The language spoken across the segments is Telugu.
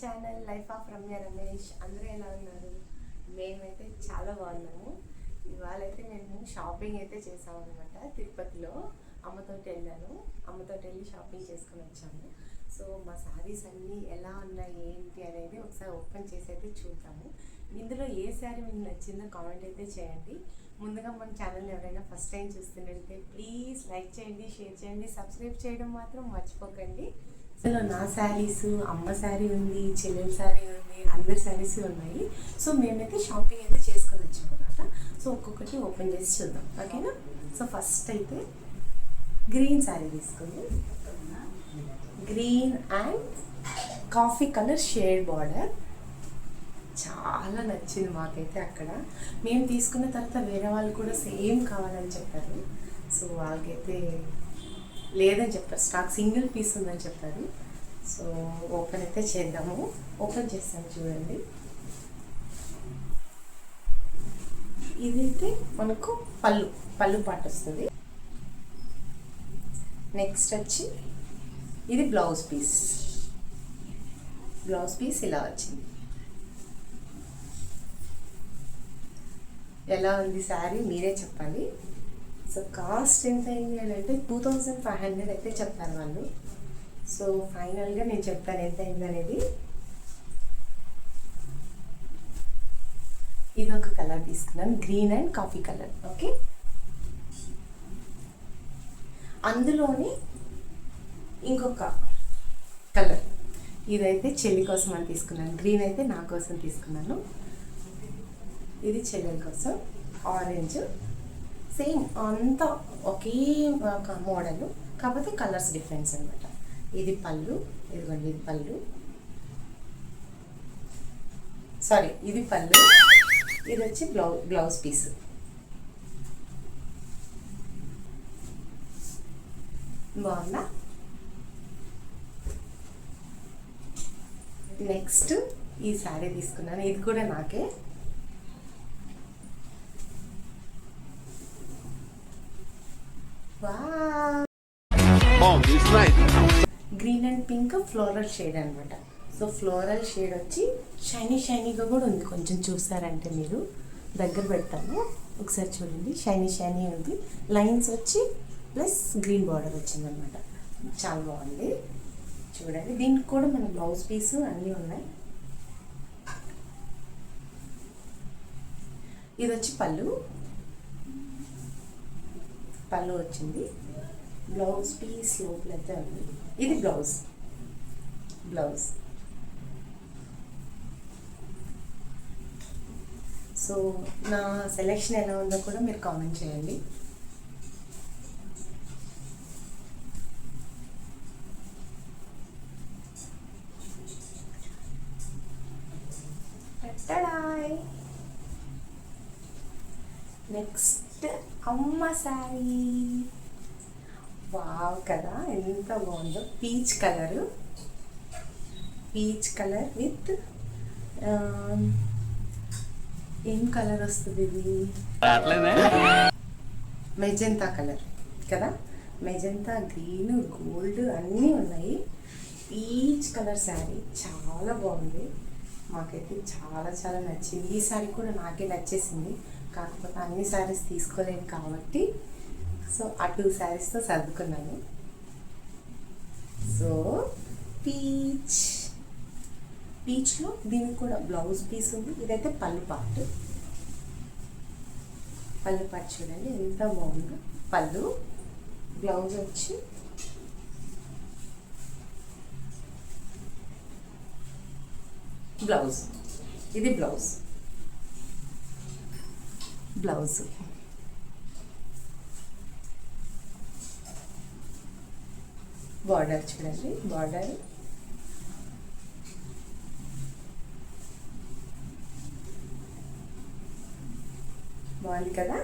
Channel life of Ramya Ramesh అందరూ ఎలా ఉన్నారు? మేమైతే చాలా బాగున్నాము. ఇవాళైతే మేము షాపింగ్ అయితే చేసామన్నమాట తిరుపతిలో. అమ్మతోటి వెళ్ళాను. అమ్మతోటి వెళ్ళి షాపింగ్ చేసుకుని వచ్చాము. సో మా శారీస్ అన్నీ ఎలా ఉన్నాయి ఏంటి అనేది ఒకసారి ఓపెన్ చేసి అయితే చూద్దాము. ఇందులో ఏ శారీ మీకు నచ్చిందో కామెంట్ అయితే చేయండి. ముందుగా మన ఛానల్ ఎవరైనా ఫస్ట్ టైం చూస్తున్నట్లయితే ప్లీజ్ లైక్ చేయండి షేర్ చేయండి సబ్స్క్రైబ్ చేయడం మాత్రం మర్చిపోకండి. అసలు నా శారీస్ అమ్మ శారీ ఉంది చెల్లెల శారీ ఉంది అందరి శారీస్ ఉన్నాయి. సో మేమైతే షాపింగ్ అయితే చేసుకొని వచ్చాం అనమాట సో ఒక్కొక్కటి ఓపెన్ చేసి చూద్దాం. ఓకేనా సో ఫస్ట్ అయితే గ్రీన్ శారీ తీసుకుంది green and coffee colour shade border చాలా నచ్చింది మాకైతే అక్కడ. మేము తీసుకున్న తర్వాత వేరే వాళ్ళు కూడా సేమ్ కావాలని చెప్పారు. సో వాళ్ళకైతే లేదని చెప్పారు. స్టాక్ సింగిల్ పీస్ ఉందని చెప్పారు. సో ఓపెన్ అయితే చేద్దాము. ఓపెన్ చేస్తాను చూడండి. ఇదైతే మనకు పళ్ళు పళ్ళు పాట వస్తుంది. నెక్స్ట్ వచ్చి ఇది బ్లౌజ్ పీస్. బ్లౌజ్ పీస్ ఇలా వచ్చింది. ఎలా ఉంది శారీ? మీరే చెప్పాలి సో కాస్ట్ ఎంత అయింది అని అంటే టూ థౌజండ్ ఫైవ్ హండ్రెడ్ అయితే చెప్పారు వాళ్ళు. సో ఫైనల్గా నేను చెప్తాను ఎంత అయింది అనేది. ఇది ఒక కలర్ తీసుకున్నాను green and coffee colour okay అందులోని ఇంకొక కలర్ ఇదైతే చెల్లి కోసం అని తీసుకున్నాను. గ్రీన్ అయితే నా కోసం తీసుకున్నాను. ఇది చెల్లెల కోసం. ఆరెంజ్ సేమ్ అంతా ఒకే ఒక మోడల్ కాకపోతే కలర్స్ డిఫరెన్స్ అనమాట ఇది పళ్ళు ఇదిగోండి ఇది పళ్ళు. సారీ ఇది పళ్ళు. ఇది వచ్చి బ్లౌ బ్లౌజ్ పీస్. బాగుందా? నెక్స్ట్ ఈ శారీ తీసుకున్నాను. ఇది కూడా నాకే. Green and pink floral shade అనమాట సో ఫ్లోరల్ షేడ్ వచ్చి షైనీ షైనీగా కూడా ఉంది. కొంచెం చూసారంటే మీరు. దగ్గర పెడతాను ఒకసారి చూడండి. షైనీ షైనీ ఉంది. లైన్స్ వచ్చి ప్లస్ గ్రీన్ బార్డర్ వచ్చిందనమాట చాలా బాగుంది. చూడండి. దీనికి కూడా మన బ్లౌజ్ పీస్ అన్నీ ఉన్నాయి. ఇది వచ్చి పళ్ళు. పళ్ళు వచ్చింది. బ్లౌజ్ పీస్ లోపలైతే ఉంది ఇది బ్లౌజ్ బ్లౌజ్ సో నా సెలెక్షన్ ఎలా ఉందో కూడా మీరు కామెంట్ చేయండి. నెక్స్ట్ అమ్మ శారీ. వావ్ కదా ఎంత బాగుందో. Peach colour. Peach colour with ఏం కలర్ వస్తుంది ఇది? మెజంతా కలర్ కదా. మెజంతా గ్రీన్ గోల్డ్ అన్నీ ఉన్నాయి. పీచ్ కలర్ శారీ చాలా బాగుంది. మాకైతే చాలా చాలా నచ్చింది. ఈ శారీ కూడా నాకే నచ్చేసింది. కాకపోతే అన్ని శారీస్ తీసుకోలేను కాబట్టి సో ఆ టూ శారీస్తో సర్దుకున్నాను. So peach. పీచ్లో దీనికి కూడా బ్లౌజ్ పీస్ ఉంది. ఇదైతే పళ్ళు పార్ట్. పళ్ళు పార్ట్ చూడండి ఎంత బాగుందో. పళ్ళు బ్లౌజ్ వచ్చి బ్లౌజ్. ఇది బ్లౌజ్. బ్లౌజ్. బార్డర్ చూడండి బార్డర్. బాగుంది కదా.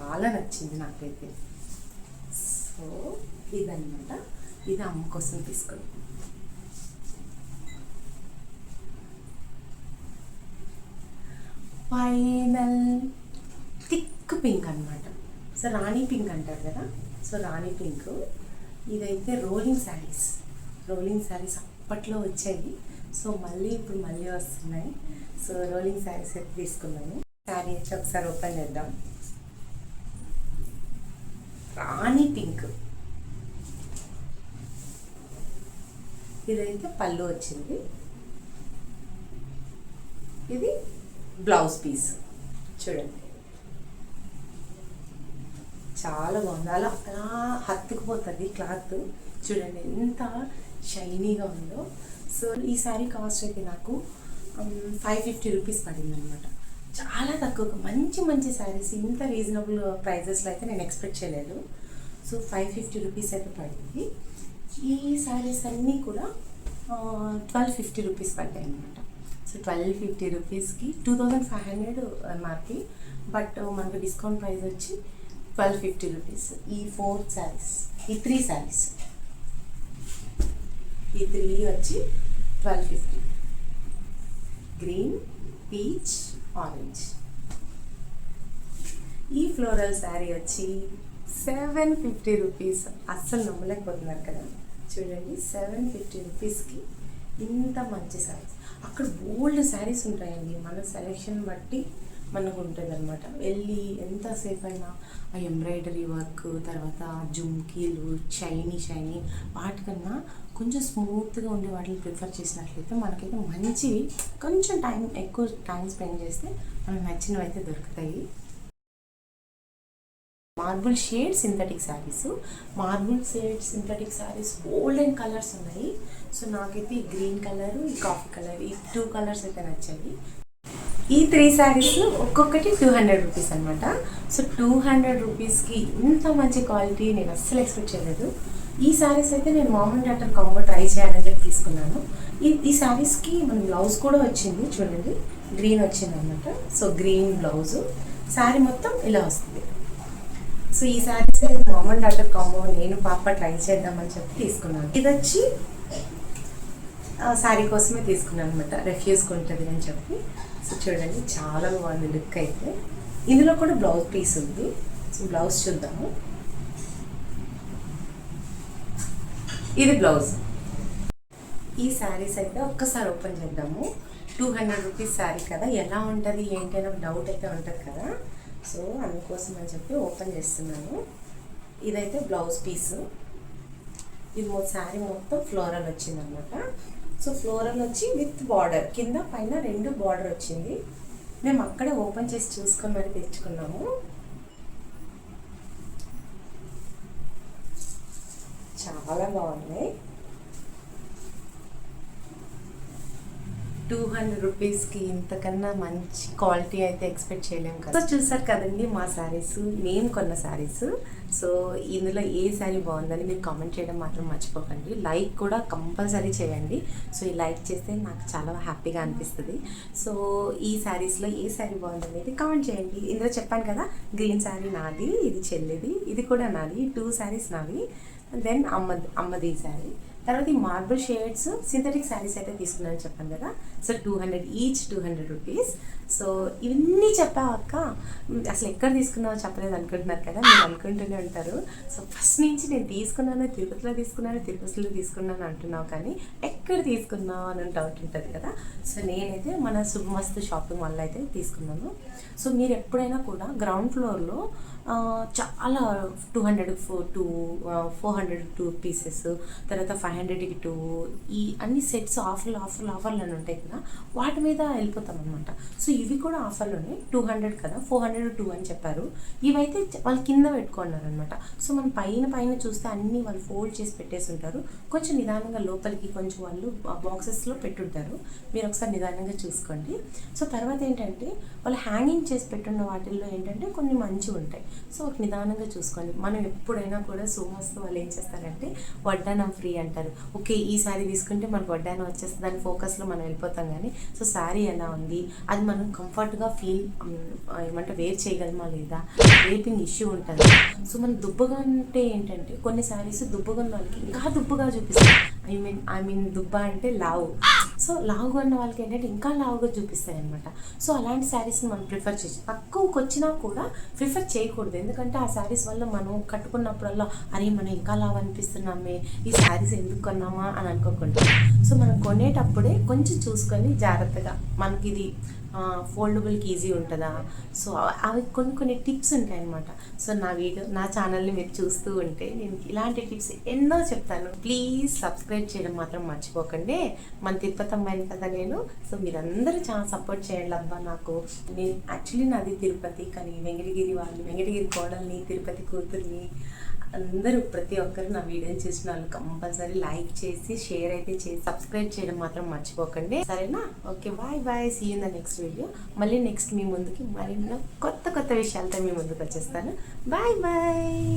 చాలా నచ్చింది నాకైతే. సో ఇదన్నమాట. ఇది అమ్మ కోసం తీసుకుని ఫైనల్ పింక్ అనమాట సో రాణి పింక్ అంటారు కదా సో రాణి పింక్. ఇదైతే రోలింగ్ శారీస్. రోలింగ్ శారీస్ అప్పట్లో వచ్చాయి సో మళ్ళీ ఇప్పుడు మళ్ళీ వస్తున్నాయి. సో రోలింగ్ శారీస్ అయితే తీసుకున్నాను శారీ వచ్చి ఒకసారి ఓపెన్ చేద్దాం. రాణి పింక్. ఇదైతే పళ్ళు వచ్చింది. ఇది బ్లౌజ్ పీస్. చూడండి. చాలా బాగుంది. అలా అలా హత్తుకుపోతుంది క్లాత్. చూడండి ఎంత షైనీగా ఉందో. సో ఈ శారీ కాస్ట్ అయితే నాకు ఫైవ్ ఫిఫ్టీ రూపీస్ పడింది అనమాట చాలా తక్కువ. మంచి మంచి శారీస్. ఇంత రీజనబుల్ ప్రైజెస్లో అయితే నేను ఎక్స్పెక్ట్ చేయలేదు. సో ఫైవ్ ఫిఫ్టీ రూపీస్ అయితే పడింది. ఈ శారీస్ అన్నీ కూడా ట్వెల్వ్ ఫిఫ్టీ రూపీస్ పడ్డాయి అనమాట సో ట్వెల్వ్ ఫిఫ్టీ రూపీస్కి two thousand five hundred MRP but మనకు డిస్కౌంట్ ప్రైస్ వచ్చి ట్వెల్వ్ ఫిఫ్టీ రూపీస్ ఈ ఫోర్ శారీస్ ఈ త్రీ శారీస్ ఈ త్రీ వచ్చి twelve fifty green peach orange ఈ ఫ్లోరల్ శారీ వచ్చి సెవెన్ ఫిఫ్టీ రూపీస్ అస్సలు నమ్మలేకపోతున్నారు కదా. చూడండి సెవెన్ ఫిఫ్టీ రూపీస్కి ఇంత మంచి శారీస్ అక్కడ బోల్డ్ శారీస్ ఉంటాయండి. మన సెలెక్షన్ బట్టి మనకు ఉంటుంది అనమాట వెళ్ళి ఎంతసేపు అయినా ఆ ఎంబ్రాయిడరీ వర్క్ తర్వాత జుమ్కీలు షైనీ షైనీ వాటికన్నా కొంచెం స్మూత్గా ఉండే వాటిని ప్రిఫర్ చేసినట్లయితే మనకైతే మంచివి కొంచెం టైం ఎక్కువ టైం స్పెండ్ చేస్తే మనకు నచ్చినవి అయితే దొరుకుతాయి. Marble shade synthetic saris. Marble shade synthetic saris golden colours ఉన్నాయి. సో నాకైతే ఈ గ్రీన్ కలర్ ఈ కాఫీ కలర్ ఈ టూ కలర్స్ అయితే నచ్చాయి. ఈ త్రీ శారీస్ ఒక్కొక్కటి టూ హండ్రెడ్ రూపీస్ అనమాట సో టూ హండ్రెడ్ రూపీస్కి ఇంత మంచి క్వాలిటీ నేను అస్సలు ఎక్స్పెక్ట్ చేయలేదు. ఈ శారీస్ అయితే నేను మామూలు డాక్టర్ కాంబో ట్రై చేయాలని చెప్పి తీసుకున్నాను. ఈ ఈ శారీస్కి మన బ్లౌజ్ కూడా వచ్చింది చూడండి. గ్రీన్ వచ్చింది అనమాట సో గ్రీన్ బ్లౌజ్. శారీ మొత్తం ఇలా వస్తుంది. సో ఈ శారీస్ మామూలు డాక్టర్ కాంబో నేను పాప ట్రై చేద్దామని చెప్పి తీసుకున్నాను. ఇది వచ్చి శారీ కోసమే తీసుకున్నాను అనమాట రెఫ్యూజ్కి ఉంటుంది అని చెప్పి. సో చూడండి చాలా బాగుంది లుక్ అయితే. ఇందులో కూడా బ్లౌజ్ పీస్ ఉంది. సో బ్లౌజ్ చూద్దాము. ఇది బ్లౌజ్. ఈ శారీస్ అయితే ఒక్కసారి ఓపెన్ చేద్దాము. టూ హండ్రెడ్ రూపీస్ శారీ కదా. ఎలా ఉంటుంది ఏంటి అని డౌట్ అయితే ఉంటుంది కదా. సో అందుకోసం అని చెప్పి ఓపెన్ చేస్తున్నాను. ఇదైతే బ్లౌజ్ పీస్. ఇది శారీ మొత్తం ఫ్లోరల్ వచ్చిందనమాట సో ఫ్లోరల్ వచ్చి విత్ బార్డర్. కింద పైన రెండు బార్డర్ వచ్చింది. మేము అక్కడే ఓపెన్ చేసి చూసుకొని మరి తెచ్చుకున్నాము. చాలా బాగున్నాయి. టూ హండ్రెడ్ రూపీస్కి ఇంతకన్నా మంచి క్వాలిటీ అయితే ఎక్స్పెక్ట్ చేయలేము కదా. చూసారు కదండి మా శారీస్. మేము కొన్న శారీస్. సో ఇందులో ఏ శారీ బాగుందని మీరు కామెంట్ చేయడం మాత్రం మర్చిపోకండి. లైక్ కూడా కంపల్సరీ చేయండి. సో ఈ లైక్ చేస్తే నాకు చాలా హ్యాపీగా అనిపిస్తుంది. సో ఈ శారీస్లో ఏ శారీ బాగుంది అనేది కామెంట్ చేయండి. ఇందులో చెప్పాను కదా గ్రీన్ శారీ నాది ఇది చెల్లిది ఇది కూడా నాది టూ శారీస్ నావి. దెన్ అమ్మ అమ్మది శారీ. తర్వాత ఈ మార్బుల్ షేడ్స్ సింథటిక్ శారీస్ అయితే తీసుకున్నాను చెప్పాను కదా. So two hundred each two hundred rupees so ఇవన్నీ చెప్పావు అక్క. అసలు ఎక్కడ తీసుకున్నావో చెప్పలేదు అనుకుంటున్నారు కదా. మీరు అనుకుంటూనే ఉంటారు. సో ఫస్ట్ నుంచి నేను తీసుకున్నాను తిరుపతిలో తీసుకున్నాను తిరుపతిలో తీసుకున్నాను అంటున్నావు కానీ ఎక్కడ తీసుకున్నావు అని డౌట్ ఉంటుంది కదా. సో నేనైతే మన శుభమస్తు షాపింగ్ వల్ల అయితే తీసుకున్నాను. సో మీరు ఎప్పుడైనా కూడా గ్రౌండ్ ఫ్లోర్లో చాలా two hundred four two four hundred two pieces తర్వాత ఫైవ్ హండ్రెడ్కి టూ ఈ అన్ని సెట్స్ ఆఫర్లు ఆఫర్లు ఆఫర్లు అని ఉంటాయి కదా వాటి మీద వెళ్ళిపోతాం అనమాట సో ఇవి కూడా ఆఫర్లోనే టూ హండ్రెడ్ కదా ఫోర్ హండ్రెడ్ టూ అని చెప్పారు. ఇవైతే వాళ్ళు కింద పెట్టుకున్నారు అనమాట సో మనం పైన పైన చూస్తే అన్ని వాళ్ళు ఫోల్డ్ చేసి పెట్టేసి ఉంటారు. కొంచెం నిదానంగా లోపలికి కొంచెం వాళ్ళు బాక్సెస్లో పెట్టుంటారు. మీరు ఒకసారి నిదానంగా చూసుకోండి. సో తర్వాత ఏంటంటే వాళ్ళు హ్యాంగింగ్ చేసి పెట్టున్న వాటిల్లో ఏంటంటే కొన్ని మంచివి ఉంటాయి సో ఒక నిదానంగా చూసుకోండి. మనం ఎప్పుడైనా కూడా సోమస్తు వాళ్ళు ఏం చేస్తారంటే వడ్డానం ఫ్రీ అంటారు. ఓకే ఈ శారీ తీసుకుంటే మనకు వడ్డానం వచ్చేస్తే దాని ఫోకస్లో మనం వెళ్ళిపోతాం కానీ సో శారీ ఎలా ఉంది? అది మనం కంఫర్ట్గా ఫీల్ ఏమంటే వేర్ చేయగలమా లేదా? వేపింగ్ ఇష్యూ ఉంటుంది. సో మనం దుబ్బగా అంటే ఏంటంటే కొన్ని శారీస్ దుబ్బగా ఉన్న వాళ్ళకి ఇంకా దుబ్బగా చూపిస్తాం ఐ మీన్ ఐ మీన్ దుబ్బ అంటే లావు. సో లావుగా ఉన్న వాళ్ళకి ఏంటంటే ఇంకా లావుగా చూపిస్తాయి అనమాట సో అలాంటి శారీస్ని మనం ప్రిఫర్ చేసి తక్కువకి వచ్చినా కూడా ప్రిఫర్ చేయకూడదు. ఎందుకంటే ఆ శారీస్ వల్ల మనం కట్టుకున్నప్పుడల్లా అరే మనం ఇంకా లావు అనిపిస్తున్నామే. ఈ శారీస్ ఎందుకు కొన్నామా? అని అనుకోకుండా సో మనం కొనేటప్పుడే కొంచెం చూసుకొని జాగ్రత్తగా మనకి ఇది ఫోల్డబుల్కి ఈజీ ఉంటుందా? సో అవి కొన్ని కొన్ని టిప్స్ ఉంటాయి అనమాట సో నా వీడియో నా ఛానల్ని మీరు చూస్తూ ఉంటే నేను ఇలాంటి టిప్స్ ఎన్నో చెప్తాను. ప్లీజ్ సబ్స్క్రైబ్ చేయడం మాత్రం మర్చిపోకండి. మన తిరుపతి అమ్మాయిని కదా నేను. సో మీరందరూ చాలా సపోర్ట్ చేయండి అబ్బా నాకు. నేను యాక్చువల్లీ నాది తిరుపతి కానీ వెంకటగిరి వాళ్ళు వెంకటగిరి కోడల్ని తిరుపతి కూతుర్ని అందరూ ప్రతి ఒక్కరు నా వీడియోని చూసిన వాళ్ళు కంపల్సరీ లైక్ చేసి షేర్ అయితే చేసి సబ్స్క్రైబ్ చేయడం మాత్రం మర్చిపోకండి. సరేనా? Okay bye bye. See in the next video మళ్ళీ నెక్స్ట్ మీ ముందుకి మరిన్నో కొత్త కొత్త విషయాలతో మీ ముందుకు వచ్చేస్తాను. బాయ్ బాయ్.